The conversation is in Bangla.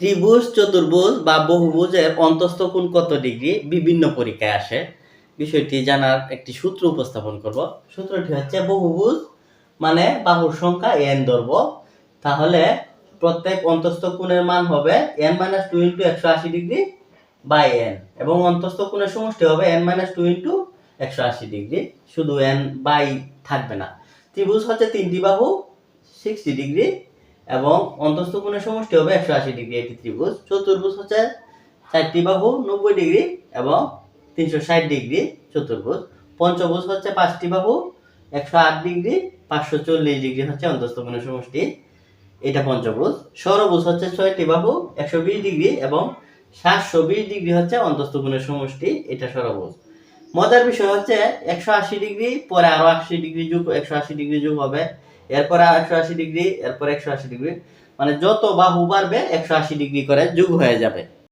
ত্রিভুজ, চতুর্ভুজ বা বহুভুজের অন্তস্থ কোণ কত ডিগ্রি? বিভিন্ন পরীক্ষায় আসে। বিষয়টি জানার একটি সূত্র উপস্থাপন করব। সূত্রটি হচ্ছে বহুভুজ মানে বাহুর সংখ্যা এন ধরব। তাহলে প্রত্যেক অন্তস্থ কোণের মান হবে এন মাইনাস টু ইন্টু একশো আশি ডিগ্রি বাই এন এবং অন্তস্থ কোণের সমষ্টি হবে এন মাইনাস টু ইন্টু একশো আশি ডিগ্রি। শুধু এন বাই থাকবে না। ত্রিভুজ হচ্ছে তিনটি বাহু সিক্সটি ডিগ্রি এবং অন্তস্থ কোণের সমষ্টি হবে একশো আশি ডিগ্রি, একটি ত্রিভুজ। চতুর্ভুজ হচ্ছে চারটি বাহু, নব্বই ডিগ্রি এবং তিনশো ষাট ডিগ্রি চতুর্ভুজ। পঞ্চভুজ হচ্ছে পাঁচটি বাহু, একশো আট ডিগ্রি, পাঁচশো চল্লিশ ডিগ্রি হচ্ছে অন্তস্থ কোণের সমষ্টি। এটা পঞ্চভুজ। ষড়ভুজ হচ্ছে ছয়টি বাহু, একশো বিশ ডিগ্রি এবং সাতশো বিশ ডিগ্রি হচ্ছে অন্তস্থ কোণের সমষ্টি। এটা ষড়ভুজ মজার বিষয় হচ্ছে একশো আশি ডিগ্রি, পরে আরও আশি ডিগ্রি যুগ, একশো আশি ডিগ্রি যুগ হবে। এরপরে একশো আশি ডিগ্রি, এরপর একশো আশি ডিগ্রি। মানে যত বাহু বাড়বে, একশো আশি ডিগ্রি করে যুগ হয়ে যাবে।